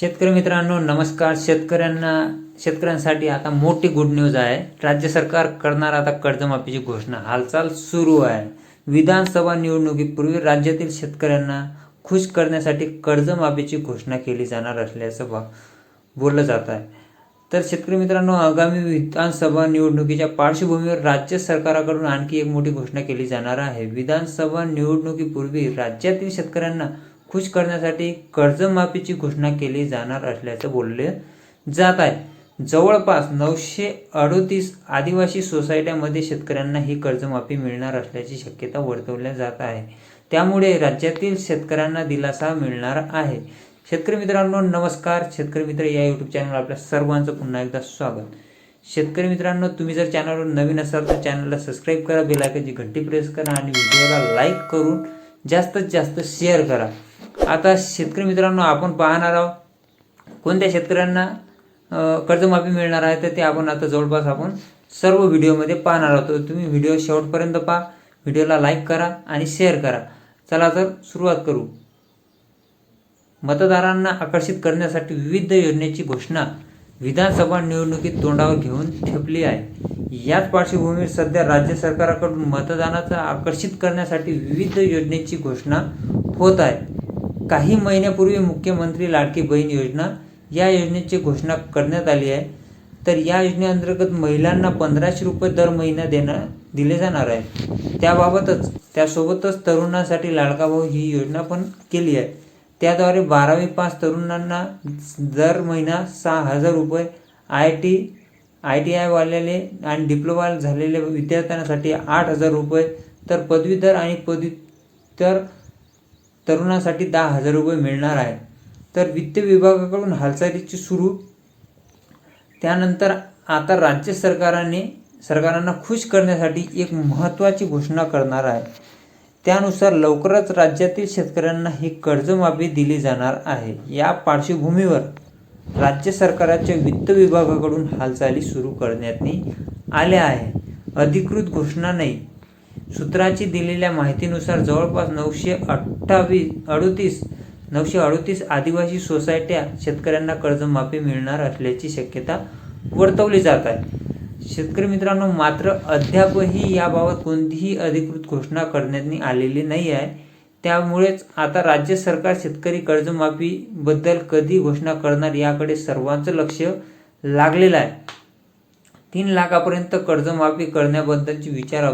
शेतकरी मित्रांनो नमस्कार. शेतकऱ्यांना शेतकऱ्यांसाठी आता मोठी गुड न्यूज आहे. राज्य सरकार करणार आता कर्जमाफीची घोषणा. हालचाल सुरू आहे. विधानसभा निवडणुकीपूर्वी राज्यातील शेतकऱ्यांना खुश करण्यासाठी कर्जमाफीची घोषणा केली जाणार असल्याचं बा बोललं जात आहे. तर शेतकरी मित्रांनो आगामी विधानसभा निवडणुकीच्या पार्श्वभूमीवर राज्य सरकारकडून आणखी एक मोठी घोषणा केली जाणार आहे. विधानसभा निवडणुकीपूर्वी राज्यातील शेतकऱ्यांना खुश करण्यासाठी कर्जमाफीची घोषणा केली जाणार असल्याचं बोलले जात आहे. जवळपास नऊशे अडोतीस आदिवासी सोसायट्यामध्ये शेतकऱ्यांना ही कर्जमाफी मिळणार असल्याची शक्यता वर्तवल्या जात आहे. त्यामुळे राज्यातील शेतकऱ्यांना दिलासा मिळणार आहे. शेतकरी मित्रांनो नमस्कार. शेतकरी मित्र या यूट्यूब चॅनल आपल्या सर्वांचं पुन्हा एकदा स्वागत. शेतकरी मित्रांनो तुम्ही जर चॅनलवर नवीन असाल तर चॅनलला सबस्क्राईब करा बेलायकाची घंटी प्रेस करा आणि व्हिडिओला लाईक करून जास्तीत जास्त शेअर करा. आता शेतकरी मित्रांनो आपण पाहणार आहोत कोणत्या शेतकऱ्यांना कर्जमाफी मिळणार आहे तर ते आपण आता जवळपास आपण सर्व व्हिडिओमध्ये पाहणार आहोत. तुम्ही व्हिडिओ शेवटपर्यंत पहा व्हिडिओला लाईक करा आणि शेअर करा. चला तर सुरुवात करू. मतदारांना आकर्षित करण्यासाठी विविध योजनेची घोषणा विधानसभा निवडणुकीत तोंडावर घेऊन ठेपली आहे. याच पार्श्वभूमीवर सध्या राज्य सरकारकडून मतदानाचा आकर्षित करण्यासाठी विविध योजनेची घोषणा होत आहे. काही महिन्यापूर्वी मुख्यमंत्री लाडकी बहीण योजना या योजनेची घोषणा करण्यात आली आहे. तर या योजनेअंतर्गत महिलांना पंधराशे रुपये दर महिना देणं दिले जाणार आहे. त्याबाबतच त्यासोबतच तरुणांसाठी लाडका भाऊ ही योजना पण केली आहे. त्याद्वारे बारावी पास तरुणांना दर महिना सहा हजार रुपये आय टी आय टी आयवाल्याले आणि डिप्लोमा झालेल्या विद्यार्थ्यांसाठी आठ हजार रुपये तर पदवीधर आणि पदव्युत्तर तरुणासाठी दहा हजार रुपये मिळणार आहे. तर वित्त विभागाकडून हालचालीची सुरू. त्यानंतर आता राज्य सरकाराने सरकारांना खुश करण्यासाठी एक महत्त्वाची घोषणा करणार आहे. त्यानुसार लवकरच राज्यातील शेतकऱ्यांना ही कर्जमाफी दिली जाणार आहे. या पार्श्वभूमीवर राज्य सरकारच्या वित्त विभागाकडून हालचाली सुरू करण्यात आल्या आहे अधिकृत घोषणा नाही. सूत्राची दिलेल्या माहितीनुसार जवळपास नऊशे अठ्ठावीस अडतीस नऊशे अडतीस आदिवासी सोसायट्या शेतकऱ्यांना कर्जमाफी मिळणार असल्याची शक्यता वर्तवली जात आहे. शेतकरी मित्रांनो मात्र अद्यापही याबाबत कोणतीही अधिकृत घोषणा करण्यात आलेली नाही आहे. त्यामुळेच आता राज्य सरकार शेतकरी कर्जमाफीबद्दल कधी घोषणा करणार याकडे सर्वांचं लक्ष लागलेलं आहे. तीन लाखापर्यंत कर्जमाफी करण्याबद्दलचे विचार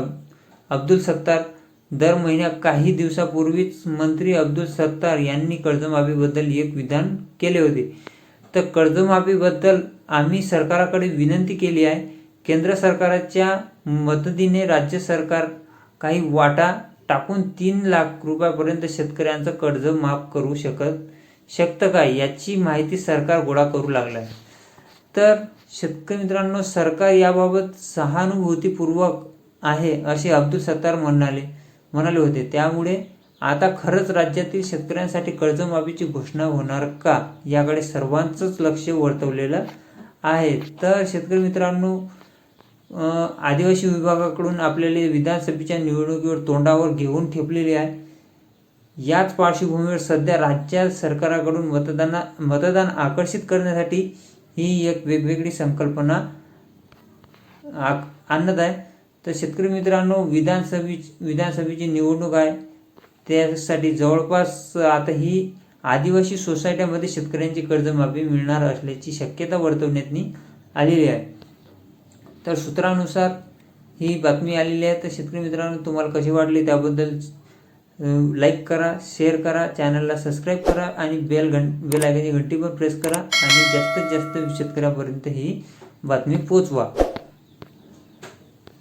अब्दुल सत्तार. दर महिन्या काही दिवसापूर्वीच मंत्री अब्दुल सत्तार यांनी कर्जमाफीबद्दल एक विधान केले होते. तर कर्जमाफीबद्दल आम्ही सरकाराकडे विनंती केली आहे. केंद्र सरकारच्या मदतीने राज्य सरकार काही वाटा टाकून तीन लाख रुपयापर्यंत शेतकऱ्यांचं कर्ज माफ करू शकत शकतं का याची माहिती सरकार गोळा करू लागलं आहे. तर शेतकरी मित्रांनो सरकार याबाबत सहानुभूतीपूर्वक आहे असे अब्दुल सत्तार म्हणाले म्हणाले होते. त्यामुळे आता खरंच राज्यातील शेतकऱ्यांसाठी कर्जमाफीची घोषणा होणार का? याकडे सर्वांचंच लक्ष वर्तवलेलं आहे. तर शेतकरी मित्रांनो आदिवासी विभागाकडून आपल्याला विधानसभेच्या निवडणुकीवर तोंडावर घेऊन ठेपलेली आहे. याच पार्श्वभूमीवर सध्या राज्य सरकाराकडून मतदाना मतदान आकर्षित करण्यासाठी ही एक वेगवेगळी संकल्पना आक आणत आहे. तर शेतकरी मित्रांनो विधानसभे विधानसभेची निवडणूक आहे. त्यासाठी जवळपास आता ही आदिवासी सोसायट्यामध्ये शेतकऱ्यांची कर्जमाफी मिळणार असल्याची शक्यता वर्तवण्यातनी आलेली आहे. तर सूत्रानुसार ही बातमी आलेली आहे. तर शेतकरी मित्रांनो तुम्हाला कशी वाटली त्याबद्दल लाईक करा शेअर करा चॅनलला सबस्क्राईब करा आणि बेल घं बेल आयकॉनची घंटी पण प्रेस करा आणि जास्तीत जास्त शेतकऱ्यापर्यंत ही बातमी पोचवा